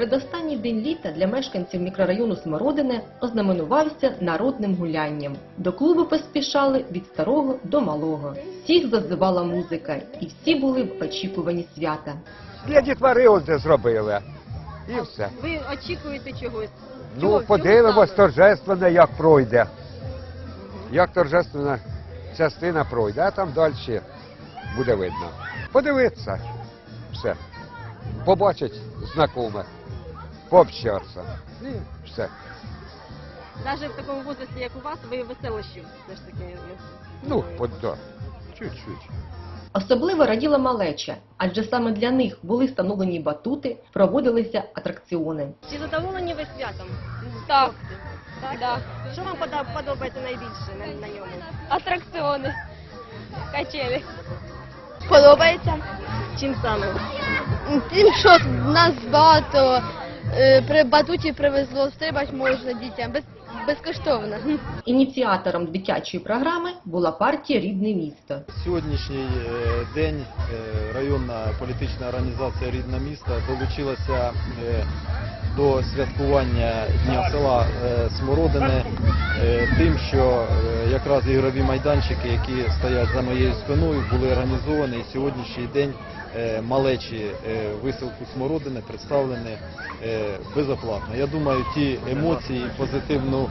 Передостанній день літа для мешканців мікрорайону Смородине ознаменувався народним гулянням. До клубу поспішали від старого до малого. Всіх зазивала музика, і всі були в очікуванні свята. Для дітвори оце зробили. І все. Ви очікуєте чогось? Ну, подивимось чого торжественно, як пройде. Як торжественна частина пройде, а там далі буде видно. Подивитися. Все. Побачить знайомих, пообщатися. Все. Навіть в такому возрасті, як у вас, ви веселощів все ж таки. Ну, да. Чуть-чуть. Особливо раділа малеча, адже саме для них були встановлені батути, проводилися атракціони. Чи задоволені ви святом? Так, Так? Да. Що вам пода- подобається найбільше на, на ньому? атракціони, качелі. Подобається. Чим саме? Тим, що нас багато при батуті привезло, стрибати можна дітям без, безкоштовно. Ініціатором дитячої програми була партія Рідне місто. Сьогоднішній е, день е, районна політична організація Рідне місто долучилася е, до святкування Дня села е, Смородине е, тим, що е, якраз ігрові майданчики, які стоять за моєю спиною, були організовані і сьогоднішній день малечі виселку Смородини представлені безоплатно. Я думаю, ті емоції, позитивну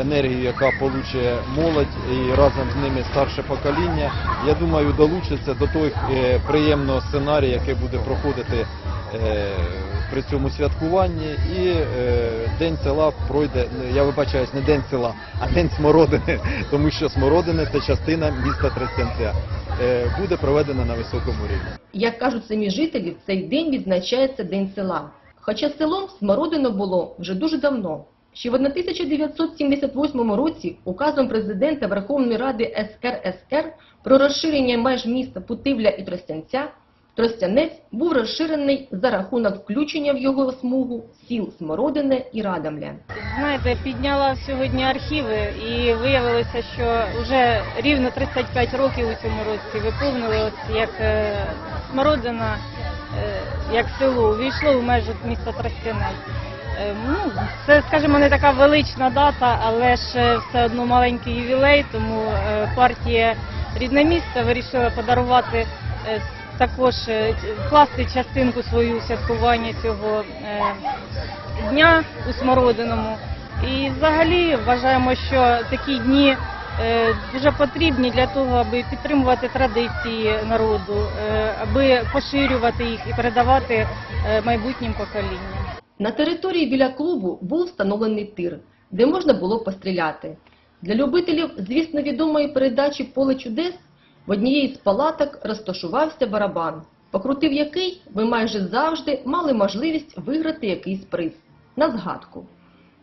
енергію, яка получить молодь і разом з ними старше покоління, я думаю, долучаться до того приємного сценарію, який буде проходити при цьому святкуванні. І е, день села пройде. Я вибачаюсь, не день села, а день смородини, тому що смородини це частина міста Тростянця. Е, Буде проведена на високому рівні. Як кажуть самі жителі, в цей день відзначається День села. Хоча селом Смородино було вже дуже давно. Ще в 1978 році указом президента Верховної Ради СРСР про розширення меж міста Путивля і Тростянця Тростянець був розширений за рахунок включення в його смугу сіл Смородине і Радамля. Знаєте, підняла сьогодні архіви і виявилося, що вже рівно 35 років у цьому році виповнили, от як е, Смородина, е, як село, увійшло в межі міста Тростянець. Е, ну, це, скажімо, не така велична дата, але ж все одно маленький ювілей, тому партія Рідне місто вирішила подарувати також е, вкласти частинку свою святкування цього е, дня у Смородиному. І взагалі вважаємо, що такі дні е, дуже потрібні для того, аби підтримувати традиції народу, аби поширювати їх і передавати майбутнім поколінням. На території біля клубу був встановлений тир, де можна було постріляти. Для любителів, звісно, відомої передачі Поле чудес в однієї з палаток розташувався барабан, покрутив який ви майже завжди мали можливість виграти якийсь приз на згадку.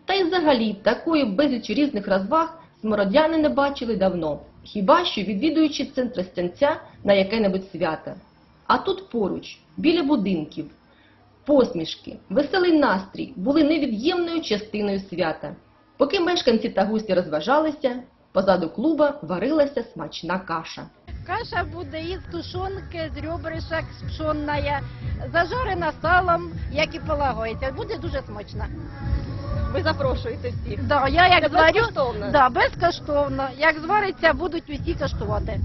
Та й взагалі такої безліч різних розваг смородяни не бачили давно, хіба що відвідуючи центр стянця на яке-небудь свято. А тут поруч, біля будинків, Посмішки, веселий настрій були невід'ємною частиною свята. Поки мешканці та гості розважалися, позаду клуба варилася смачна каша. Каша буде із тушонки, з ребрышок пшонная, зажарена салом, як і полагається. Буде дуже смачна. Ви запрошуєте всіх. Да, я як Це зварю, безкоштовно? да, безкоштовно. Як звариться, будуть усі коштувати.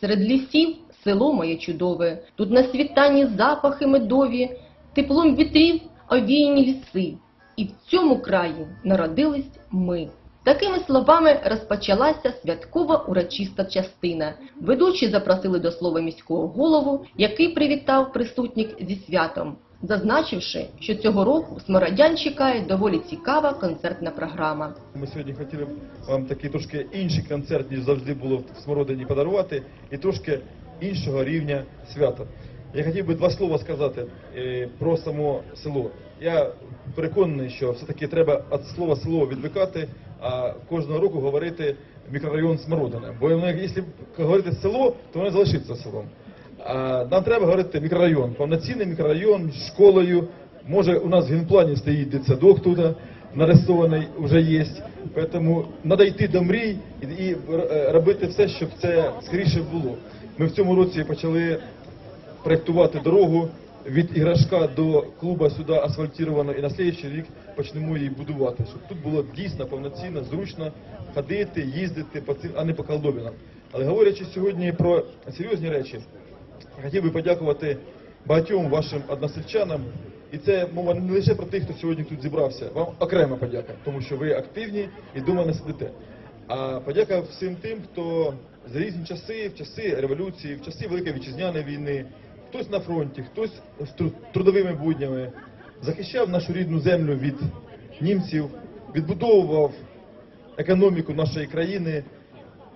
Серед лісів село моє чудове, тут на світанні запахи медові, теплом вітрів овіяні ліси. І в цьому краї народились ми. Такими словами розпочалася святкова урочиста частина. Ведучі запросили до слова міського голову, який привітав присутніх зі святом, зазначивши, що цього року смородян чекає доволі цікава концертна програма. Ми сьогодні хотіли вам такий трошки інший концерт, ніж завжди було в Смородині подарувати, і трошки іншого рівня свята. Я хотів би два слова сказати е, про само село. Я переконаний, що все-таки треба від слова село відвикати, а кожного року говорити мікрорайон Смородина. Бо якщо говорити село, то воно залишиться селом. А нам треба говорити мікрорайон, повноцінний мікрорайон з школою. Може, у нас в генплані стоїть дитсадок тут нарисований вже є. Тому треба йти до мрій і, е, робити все, щоб це скоріше було. Ми в цьому році почали проєктувати дорогу від іграшка до клуба сюди асфальтировано і на слідчий рік почнемо її будувати, щоб тут було дійсно повноцінно, зручно ходити, їздити, а не по колдобінам. Але говорячи сьогодні про серйозні речі, хотів би подякувати багатьом вашим односельчанам. І це мова не лише про тих, хто сьогодні тут зібрався. Вам окрема подяка, тому що ви активні і дома не сидите. А подяка всім тим, хто за різні часи, в часи революції, в часи Великої вітчизняної війни, хтось на фронті, хтось з трудовими буднями, захищав нашу рідну землю від німців, відбудовував економіку нашої країни.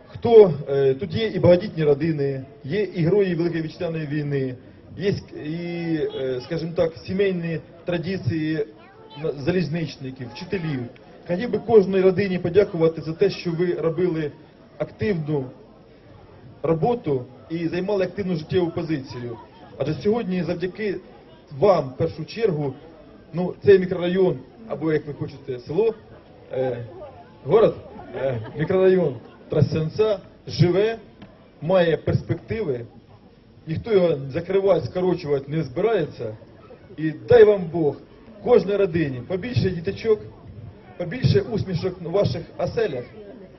Хто е, тут є і багатітні родини, є і герої Великої Вітчизняної війни, є і, е, скажімо так, сімейні традиції залізничників, вчителів. Хотів би кожній родині подякувати за те, що ви робили активну роботу і займали активну життєву позицію. Адже сьогодні завдяки вам, в першу чергу, ну, цей мікрорайон, або як ви хочете, село, е, город, е, мікрорайон Трасянця живе, має перспективи, ніхто його закривати, скорочувати не збирається. І дай вам Бог, кожній родині побільше діточок, побільше усмішок у ваших оселях,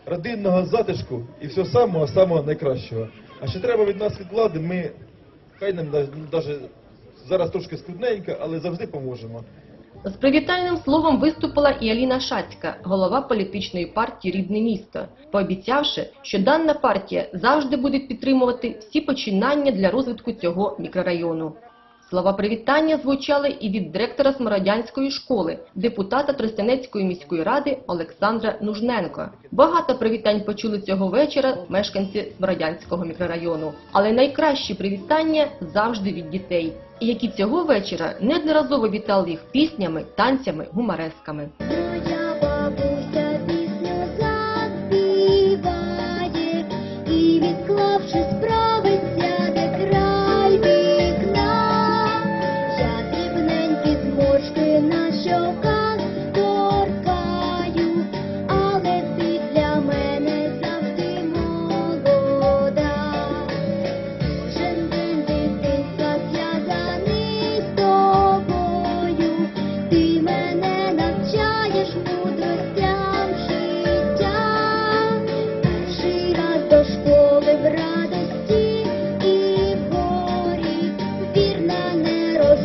родинного затишку і всього самого самого найкращого. А ще треба від нас від влади, ми хай нам навіть зараз трошки скрутненько, але завжди поможемо. З привітальним словом виступила і Аліна Шацька, голова політичної партії Рідне місто, пообіцявши, що дана партія завжди буде підтримувати всі починання для розвитку цього мікрорайону. Слова привітання звучали і від директора Смородянської школи, депутата Тростянецької міської ради Олександра Нужненко. Багато привітань почули цього вечора мешканці Смородянського мікрорайону. Але найкращі привітання завжди від дітей, які цього вечора неодноразово вітали їх піснями, танцями, гумаресками.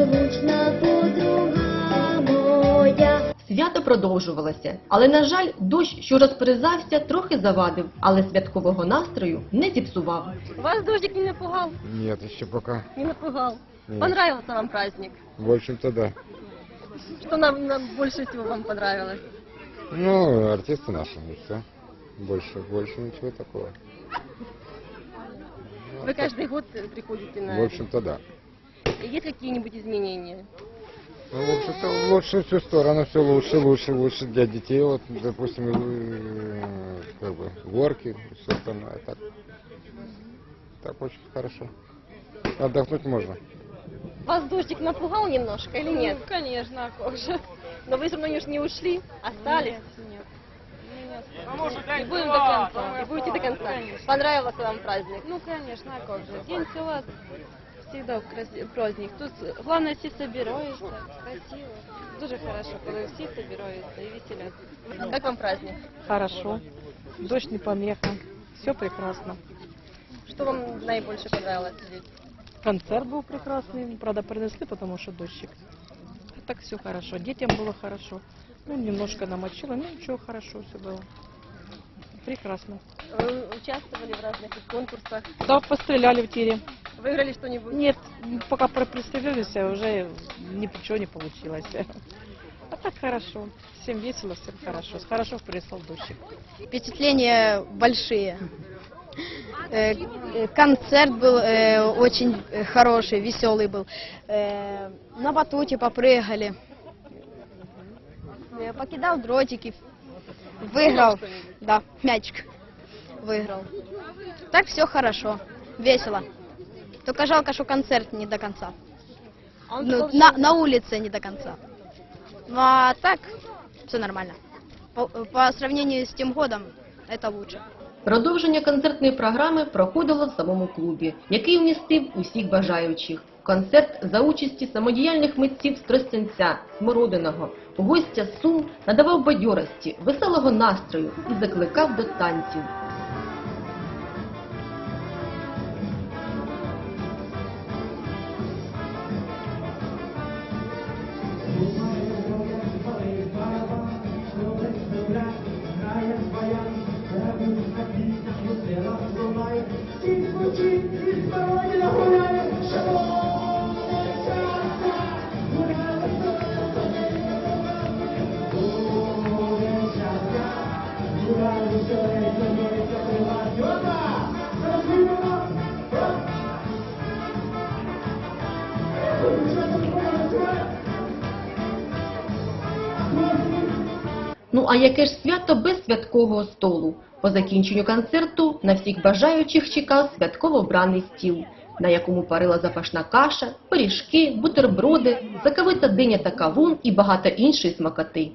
нерозлучна подруга моя. Свято продовжувалося, але на жаль, дощ, що розперезався, трохи завадив, але святкового настрою не зіпсував. Вас дождик не напугал? Нет, еще пока. Не напугал. Нет. Понравился вам праздник? В общем-то, да. Что нам, нам больше всего вам понравилось? Ну, артисты наши, и все. Больше, больше ничего такого. Вы каждый год приходите на... В общем-то, да. Есть какие-нибудь изменения? Ну, в общем-то, в лучшую всю сторону все лучше, лучше, лучше для детей. Вот, допустим, э, как бы горки, все остальное. Так, так очень хорошо. Отдохнуть можно. Вас дождик напугал немножко или нет? Ну, конечно, а как же. Но вы все равно не ушли, остались. Нет. И будем до конца. И будете до конца. Понравился вам праздник? Ну, конечно, а как же. День села всегда праздник. Тут главное, все собираются, красиво. Дуже хорошо, коли всі собираються і веселяться. Как вам праздник? Хорошо. Дождь не помеха. Все прекрасно. Что вам наибольше понравилось здесь? Концерт был прекрасный. Правда, принесли, потому что дождик. А так все хорошо. Детям было хорошо. Ну, немножко намочило, но ничего, хорошо все было. Прекрасно. Вы участвовали в разных конкурсах? Да, постреляли в тире. Выиграли что-нибудь? Нет, пока пристрелились, а уже ничего не получилось. А так хорошо. Всем весело, всем хорошо. Хорошо прислал дождик. Впечатления большие. Э, э, Концерт был э, очень хороший, веселый был. Э, На батуте попрыгали. Э, Покидал дротики. Выиграл. Да, мячик. Выиграл. Так все хорошо, весело. Только жалко, что концерт не до конца. Ну, на, на улице не до конца. Ну а так, все нормально. По, по сравнению с тем годом, это лучше. Продовження концертної програми проходило в самому клубі, який вмістив усіх бажаючих. концерт за участі самодіяльних митців з Тростянця, Смородиного, гостя Сум надавав бадьорості, веселого настрою і закликав до танців. Ну а яке ж свято без святкового столу? По закінченню концерту на всіх бажаючих чекав святково вбраний стіл, на якому парила запашна каша, пиріжки, бутерброди, заковита диня та кавун і багато іншої смакоти.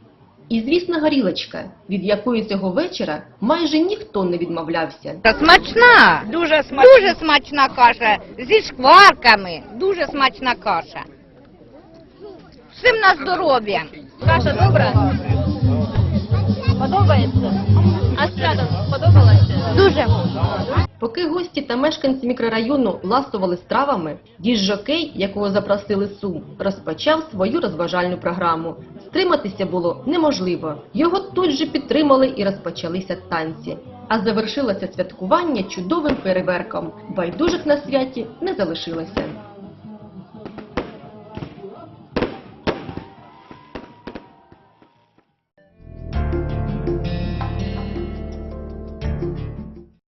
І, звісно, горілочка, від якої цього вечора майже ніхто не відмовлявся. Та смачна, дуже смачна, дуже смачна каша зі шкварками, дуже смачна каша. Всім на здоров'я. Каша добра? Подобається? А свято сподобалося? Дуже. Поки гості та мешканці мікрорайону ласували стравами, діжжокей, якого запросили Сум, розпочав свою розважальну програму. Стриматися було неможливо. Його тут же підтримали і розпочалися танці. А завершилося святкування чудовим переверком. Байдужих на святі не залишилося.